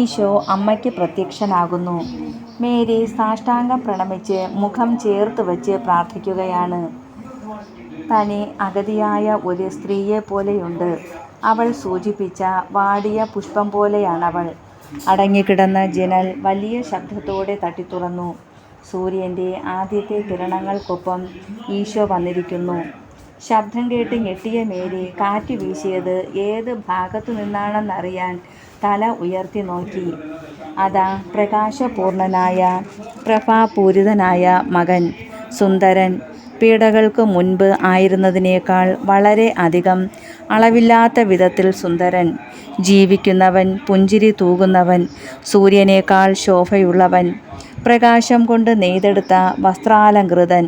ഈശോ അമ്മയ്ക്ക് പ്രത്യക്ഷനാകുന്നു. മേരി സാഷ്ടാംഗം പ്രണമിച്ച് മുഖം ചേർത്ത് വച്ച് പ്രാർത്ഥിക്കുകയാണ്. തനി അഗതിയായ ഒരു സ്ത്രീയെ പോലെയുണ്ട് അവൾ സൂചിപ്പിച്ച വാടിയ പുഷ്പം പോലെയാണവൾ. അടങ്ങിക്കിടന്ന ജനൽ വലിയ ശബ്ദത്തോടെ തട്ടിത്തുറന്നു. സൂര്യന്റെ ആദ്യത്തെ കിരണങ്ങൾക്കൊപ്പം ഈശോ വന്നിരിക്കുന്നു. ശബ്ദം കേട്ട് ഞെട്ടിയ മേരി കാറ്റ് വീശിയത് ഏത് ഭാഗത്തുനിന്നാണെന്നറിയാൻ തല ഉയർത്തി നോക്കി. അതാ പ്രകാശപൂർണനായ പ്രഭാപൂരിതനായ മകൻ. സുന്ദരൻ. പീഡകൾക്ക് മുൻപ് ആയിരുന്നതിനേക്കാൾ വളരെ അധികം അളവില്ലാത്ത വിധത്തിൽ സുന്ദരൻ. ജീവിക്കുന്നവൻ. പുഞ്ചിരി തൂകുന്നവൻ. സൂര്യനേക്കാൾ ശോഭയുള്ളവൻ. പ്രകാശം കൊണ്ട് നെയ്തെടുത്ത വസ്ത്രാലംകൃതൻ.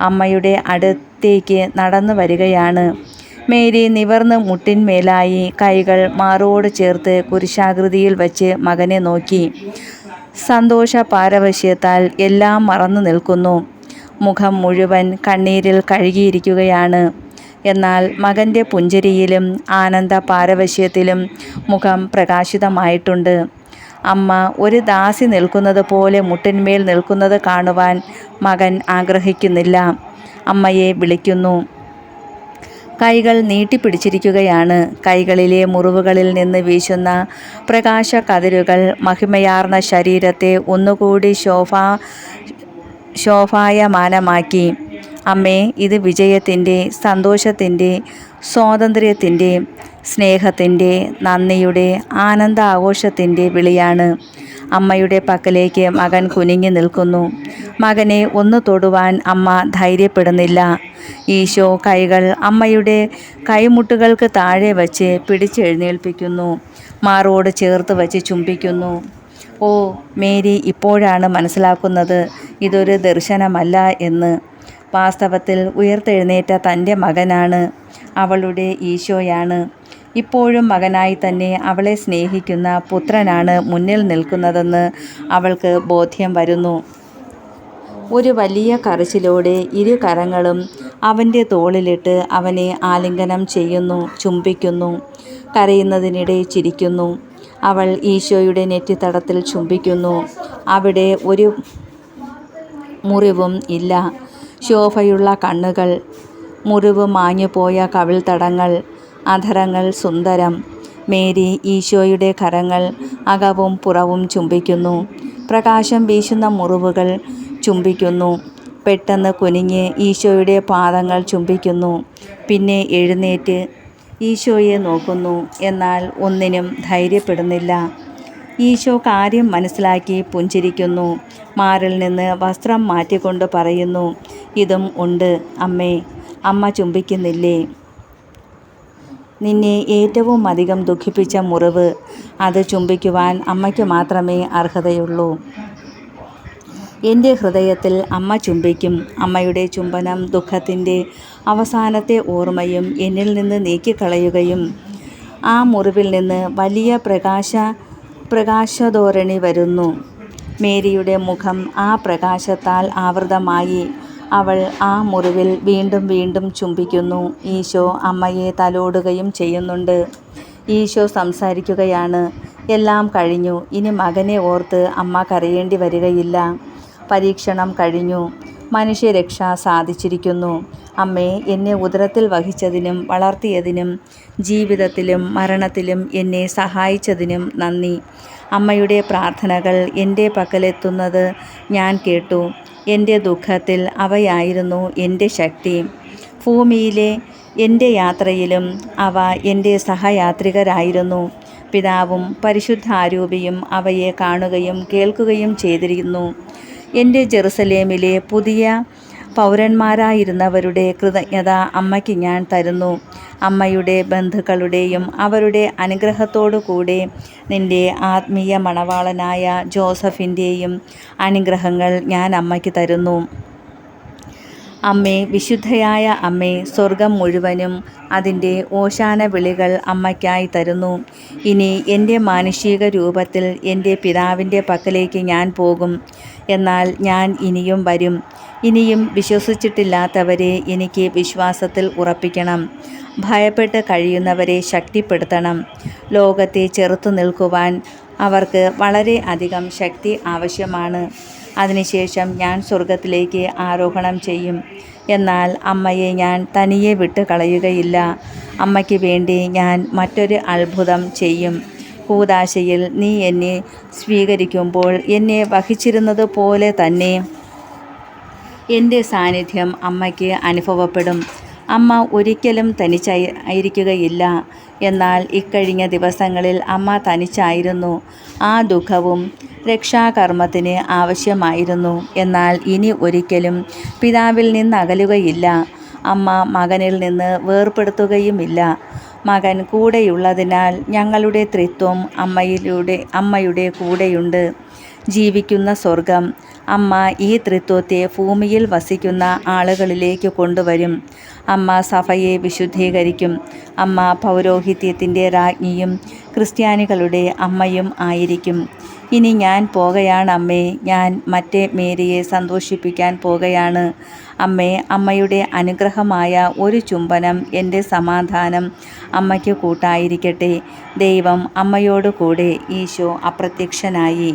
അമ്മയുടെ അടുത്തേക്ക് നടന്നു വരികയാണ്. മേരി നിവർന്ന് മുട്ടിന്മേലായി കൈകൾ മാറോട് ചേർത്ത് കുരിശാകൃതിയിൽ വച്ച് മകനെ നോക്കി. സന്തോഷ പാരവശ്യത്താൽ എല്ലാം മറന്നു നിൽക്കുന്നു. മുഖം മുഴുവൻ കണ്ണീരിൽ കഴുകിയിരിക്കുകയാണ്. എന്നാൽ മകന്റെ പുഞ്ചിരിയിലും ആനന്ദപാരവശ്യത്തിലും മുഖം പ്രകാശിതമായിട്ടുണ്ട്. അമ്മ ഒരു ദാസി നിൽക്കുന്നത് പോലെ മുട്ടിന്മേൽ നിൽക്കുന്നത് കാണുവാൻ മകൻ ആഗ്രഹിക്കുന്നില്ല. അമ്മയെ വിളിക്കുന്നു. കൈകൾ നീട്ടിപ്പിടിച്ചിരിക്കുകയാണ്. കൈകളിലെ മുറിവുകളിൽ നിന്ന് വീശുന്ന പ്രകാശ കതിരുകൾ മഹിമയാർന്ന ശരീരത്തെ ഒന്നുകൂടി ശോഭ ശോഭായമാനമാക്കി. അമ്മേ, ഇത് വിജയത്തിന്റെ സന്തോഷത്തിന്റെ സ്വാതന്ത്ര്യത്തിന്റെ, സ്നേഹത്തിന്റെ, നന്ദിയുടെ, ആനന്ദ ആഘോഷത്തിന്റെ വിളിയാണ്. അമ്മയുടെ പക്കലേക്ക് മകൻ കുനിഞ്ഞു നിൽക്കുന്നു. മകനെ ഒന്ന് തൊടുവാൻ അമ്മ ധൈര്യപ്പെടുന്നില്ല. ഈശോ കൈകൾ അമ്മയുടെ കൈമുട്ടുകൾക്ക് താഴെ വച്ച് പിടിച്ചെഴുന്നേൽപ്പിക്കുന്നു. മാറോട് ചേർത്ത് വച്ച് ചുംബിക്കുന്നു. ഓ, മേരി ഇപ്പോഴാണ് മനസ്സിലാക്കുന്നത് ഇതൊരു ദർശനമല്ല എന്ന്. വാസ്തവത്തിൽ ഉയർത്തെഴുന്നേറ്റ തന്റെ മകനാണ്. അവളുടെ ഈശോയാണ്. ഇപ്പോഴും മകനായി തന്നെ അവളെ സ്നേഹിക്കുന്ന പുത്രനാണ് മുന്നിൽ നിൽക്കുന്നതെന്ന് അവൾക്ക് ബോധ്യം വരുന്നു. ഒരു വലിയ കരച്ചിലോടെ ഇരു കരങ്ങളും അവന്റെ തോളിലിട്ട് അവനെ ആലിംഗനം ചെയ്യുന്നു. ചുംബിക്കുന്നു. കരയുന്നതിനിടെ ചിരിക്കുന്നു. അവൾ ഈശോയുടെ നെറ്റിത്തടത്തിൽ ചുംബിക്കുന്നു. അവിടെ ഒരു മുറിവും ഇല്ല. ശോഭയുള്ള കണ്ണുകൾ. മുറിവ് മാഞ്ഞുപോയ കവിൾത്തടങ്ങൾ. അധരങ്ങൾ സുന്ദരം. മേരി ഈശോയുടെ കരങ്ങൾ അകവും പുറവും ചുംബിക്കുന്നു. പ്രകാശം വീശുന്ന മുറിവുകൾ ചുംബിക്കുന്നു. പെട്ടെന്ന് കുനിഞ്ഞ് ഈശോയുടെ പാദങ്ങൾ ചുംബിക്കുന്നു. പിന്നെ എഴുന്നേറ്റ് ഈശോയെ നോക്കുന്നു. എന്നാൽ ഒന്നിനും ധൈര്യപ്പെടുന്നില്ല. ഈശോ കാര്യം മനസ്സിലാക്കി പുഞ്ചിരിക്കുന്നു. മാറിൽ നിന്ന് വസ്ത്രം മാറ്റിക്കൊണ്ട് പറയുന്നു. ഇതും ഉണ്ട് അമ്മേ. അമ്മ ചുംബിക്കുന്നില്ലേ. നിന്നെ ഏറ്റവും അധികം ദുഃഖിപ്പിച്ച മുറിവ്. അത് ചുംബിക്കുവാൻ അമ്മയ്ക്ക് മാത്രമേ അർഹതയുള്ളൂ. എന്റെ ഹൃദയത്തിൽ അമ്മ ചുംബിക്കും. അമ്മയുടെ ചുംബനം ദുഃഖത്തിന്റെ അവസാനത്തെ ഓർമ്മയും എന്നിൽ നിന്ന് നീക്കിക്കളയുകയും ആ മുറിവിൽ നിന്ന് വലിയ പ്രകാശ പ്രകാശധോരണി വരുന്നു. മേരിയുടെ മുഖം ആ പ്രകാശത്താൽ ആവൃതമായി. അവൾ ആ മുറിവിൽ വീണ്ടും വീണ്ടും ചുംബിക്കുന്നു. ഈശോ അമ്മയെ തലോടുകയും ചെയ്യുന്നുണ്ട്. ഈശോ സംസാരിക്കുകയാണ്. എല്ലാം കഴിഞ്ഞു. ഇനി മകനെ ഓർത്ത് അമ്മ കരയേണ്ടി വരികയില്ല. പരീക്ഷണം കഴിഞ്ഞു. മനുഷ്യരക്ഷ സാധിച്ചിരിക്കുന്നു. അമ്മേ, എന്നെ ഉദരത്തിൽ വഹിച്ചതിനും വളർത്തിയതിനും ജീവിതത്തിലും മരണത്തിലും എന്നെ സഹായിച്ചതിനും നന്ദി. അമ്മയുടെ പ്രാർത്ഥനകൾ എന്റെ പക്കലെത്തുന്നത് ഞാൻ കേട്ടു. എന്റെ ദുഃഖത്തിൽ അവയായിരുന്നു എന്റെ ശക്തി. ഭൂമിയിലെ എന്റെ യാത്രയിലും അവ എന്റെ സഹയാത്രികരായിരുന്നു. പിതാവും പരിശുദ്ധാരൂപിയും അവയെ കാണുകയും കേൾക്കുകയും ചെയ്തിരുന്നു. എന്റെ ജെറുസലേമിലെ പുതിയ പൗരന്മാരായിരുന്നവരുടെ കൃതജ്ഞത അമ്മയ്ക്ക് ഞാൻ തരുന്നു. അമ്മയുടെ ബന്ധുക്കളുടെയും അവരുടെ അനുഗ്രഹത്തോടുകൂടെ നിന്റെ ആത്മീയ മണവാളനായ ജോസഫിന്റെയും അനുഗ്രഹങ്ങൾ ഞാൻ അമ്മയ്ക്ക് തരുന്നു. അമ്മേ, വിശുദ്ധയായ അമ്മേ, സ്വർഗം മുഴുവനും അതിന്റെ ഓശാന വിളികൾ അമ്മയ്ക്കായി തരുന്നു. ഇനി എന്റെ മാനുഷിക രൂപത്തിൽ എന്റെ പിതാവിന്റെ പക്കലേക്ക് ഞാൻ പോകും. എന്നാൽ ഞാൻ ഇനിയും വരും. ഇനിയും വിശ്വസിച്ചിട്ടില്ലാത്തവരെ എനിക്ക് വിശ്വാസത്തിൽ ഉറപ്പിക്കണം. ഭയപ്പെട്ട് കഴിയുന്നവരെ ശക്തിപ്പെടുത്തണം. ലോകത്തെ ചെറുത്തു നിൽക്കുവാൻ അവർക്ക് വളരെ അധികം ശക്തി ആവശ്യമാണ് അതിനുശേഷം ഞാൻ സ്വർഗത്തിലേക്ക് ആരോഹണം ചെയ്യും. എന്നാൽ അമ്മയെ ഞാൻ തനിയെ വിട്ട് കളയുകയില്ല. അമ്മയ്ക്ക് വേണ്ടി ഞാൻ മറ്റൊരു അത്ഭുതം ചെയ്യും. കൂതാശയിൽ നീ എന്നെ സ്വീകരിക്കുമ്പോൾ എന്നെ വഹിച്ചിരുന്നത് പോലെ തന്നെ എന്റെ സാന്നിധ്യം അമ്മയ്ക്ക് അനുഭവപ്പെടും. അമ്മ ഒരിക്കലും തനിച്ചായി ആയിരിക്കുകയില്ല. എന്നാൽ ഇക്കഴിഞ്ഞ ദിവസങ്ങളിൽ അമ്മ തനിച്ചായിരുന്നു. ആ ദുഃഖവും രക്ഷാകർമ്മത്തിന് ആവശ്യമായിരുന്നു. എന്നാൽ ഇനി ഒരിക്കലും പിതാവിൽ നിന്ന് അകലുകയില്ല അമ്മ മകനിൽ നിന്ന് വേർപെടുത്തുകയുമില്ല. മകൻ കൂടെയുള്ളതിനാൽ ഞങ്ങളുടെ ത്രിത്വം അമ്മയിലൂടെ അമ്മയുടെ കൂടെയുണ്ട്. ജീവിക്കുന്ന സ്വർഗം. അമ്മ ഈ ത്രിത്വത്തെ ഭൂമിയിൽ വസിക്കുന്ന ആളുകളിലേക്ക് കൊണ്ടുവരും. അമ്മ സഭയെ വിശുദ്ധീകരിക്കും. അമ്മ പൗരോഹിത്യത്തിന്റെ രാജ്ഞിയും ക്രിസ്ത്യാനികളുടെ അമ്മയും ആയിരിക്കും. ഇനി ഞാൻ പോകയാണ് അമ്മേ. ഞാൻ മറ്റേ മേരിയെ സന്തോഷിപ്പിക്കാൻ പോകുകയാണ് അമ്മേ അമ്മയുടെ അനുഗ്രഹമായ ഒരു ചുംബനം എന്റെ സമാധാനം അമ്മയ്ക്ക് കൂട്ടായിരിക്കട്ടെ. ദൈവം അമ്മയോട് കൂടെ ഈശോ അപ്രത്യക്ഷനായി.